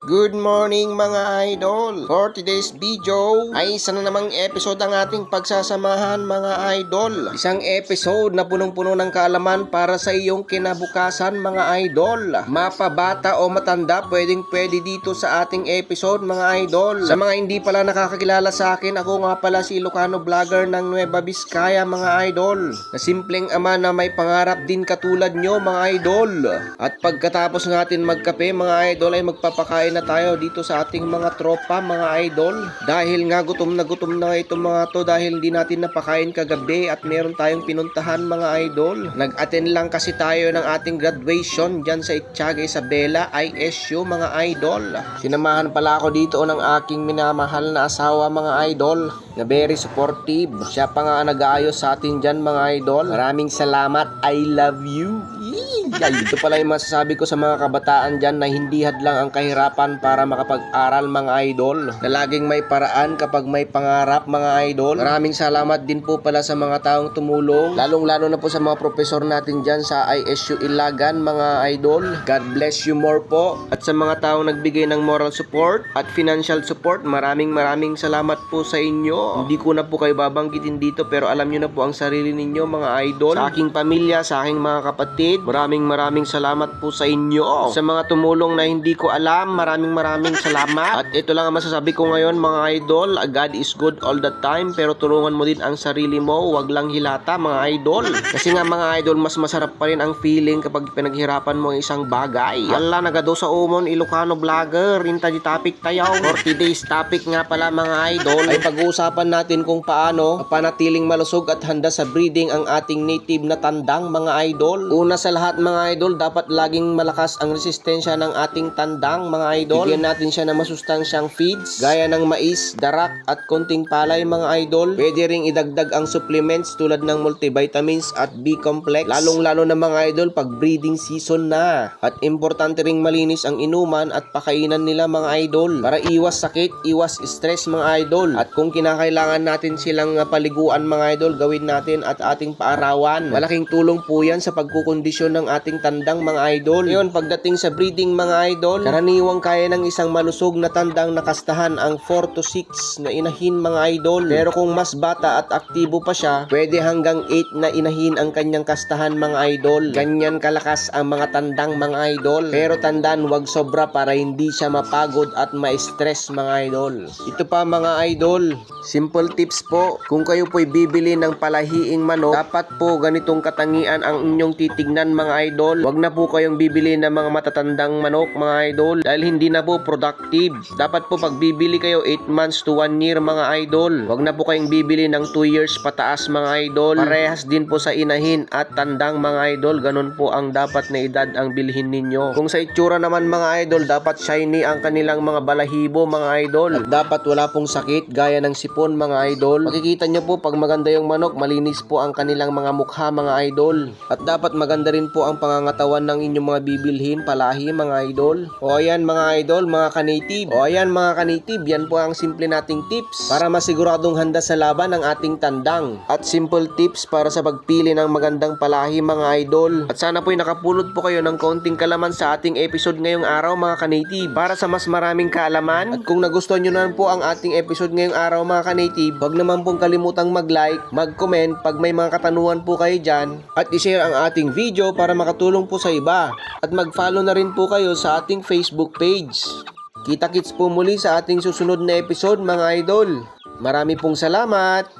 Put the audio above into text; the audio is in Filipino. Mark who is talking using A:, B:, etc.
A: Good morning mga idol! For today's video ay isa na namang episode ang ating pagsasamahan mga idol. Isang episode na punong-puno ng kaalaman para sa iyong kinabukasan mga idol. Mapabata o matanda pwedeng pwede dito sa ating episode mga idol. Sa mga hindi pala nakakakilala sa akin, ako nga pala si Ilocano vlogger ng Nueva Vizcaya mga idol. Na simpleng ama na may pangarap din katulad nyo mga idol. At pagkatapos natin magkape mga idol ay magpapakain na tayo dito sa ating mga tropa, mga idol. Dahil nga gutom na gutom na itong mga to dahil hindi natin napakain kagabi at meron tayong pinuntahan mga idol. Nag-attend lang kasi tayo ng ating graduation dyan sa Itchaga Isabela ISU mga idol. Sinamahan pala ako dito ng aking minamahal na asawa mga idol na very supportive. Siya pa nga nag-aayos sa atin dyan mga idol. Maraming salamat. I love you. Ay, ito pala yung masasabi ko sa mga kabataan dyan na hindi hadlang ang kahirapan para makapag-aral mga idol. Na laging may paraan kapag may pangarap mga idol. Maraming salamat din po pala sa mga taong tumulong. Lalong-lalo na po sa mga profesor natin dyan sa ISU Ilagan mga idol. God bless you more po. At sa mga taong nagbigay ng moral support at financial support, maraming maraming salamat po sa inyo. Hindi ko na po kayo babanggitin dito pero alam nyo na po ang sarili ninyo mga idol. Sa aking pamilya, sa aking mga kapatid, maraming maraming salamat po sa inyo. Sa mga tumulong na hindi ko alam, maraming maraming salamat. At ito lang ang masasabi ko ngayon mga idol, God is good all the time pero tulungan mo din ang sarili mo, wag lang hilata mga idol. Kasi nga mga idol, mas masarap pa rin ang feeling kapag pinaghirapan mo ang isang bagay. Ala, nagado sa umon, Ilocano vlogger, inta di topic tayo. 40 days topic nga pala mga idol. Ay pag-uusapan natin kung paano panatiling malusog at handa sa breeding ang ating native na tandang mga idol. Una sa lahat mga idol, dapat laging malakas ang resistensya ng ating tandang mga idol. Bigyan natin siya ng masustansyang feeds gaya ng mais, darak at konting palay mga idol. Pwede ring idagdag ang supplements tulad ng multivitamins at B-complex. Lalong-lalo na mga idol pag breeding season na. At importante ring malinis ang inuman at pakainan nila mga idol para iwas sakit, iwas stress mga idol. At kung kinakailangan natin silang uh, paliguan mga idol, gawin natin at ating paarawan. Malaking tulong po yan sa pagkukondisyon ng ating tandang mga idol. Ngayon, pagdating sa breeding mga idol, karaniwang kaya ng isang malusog na tandang nakastahan ang 4 to 6 na inahin mga idol. Pero kung mas bata at aktibo pa siya, pwede hanggang 8 na inahin ang kanyang kastahan mga idol. Ganyan kalakas ang mga tandang mga idol. Pero tandaan, wag sobra para hindi siya mapagod at ma-stress mga idol. Ito pa mga idol, simple tips po. Kung kayo po'y bibili ng palahiing manok, dapat po ganitong katangian ang inyong titignan mga idol. Wag na po kayong bibili ng mga matatandang manok mga idol dahil hindi na po productive. Dapat po pag bibili kayo 8 months to 1 year mga idol. Wag na po kayong bibili ng 2 years pataas mga idol. Parehas din po sa inahin at tandang mga idol. Ganun po ang dapat na edad ang bilhin ninyo. Kung sa itsura naman mga idol, dapat shiny ang kanilang mga balahibo mga idol. At dapat wala pong sakit gaya ng sipon mga idol. Makikita nyo po pag maganda yung manok, malinis po ang kanilang mga mukha mga idol. At dapat maganda rin po ang pangangatawan ng inyong mga bibilhin, palahi mga idol. O ayan mga idol, mga ka-native. O ayan mga ka-native, yan po ang simple nating tips para masiguradong handa sa laban ang ating tandang. At simple tips para sa pagpili ng magandang palahi mga idol. At sana po'y nakapulot po kayo ng kaunting kalaman sa ating episode ngayong araw mga ka-native para sa mas maraming kaalaman. At kung nagustuhan nyo naman po ang ating episode ngayong araw mga ka-native, huwag naman pong kalimutang mag-like, mag-comment pag may mga katanungan po kayo dyan at i-share ang ating video para makatulong po sa iba. At mag-follow na rin po kayo sa ating Facebook page. Kita-kits po muli sa ating susunod na episode mga idol. Marami pong salamat!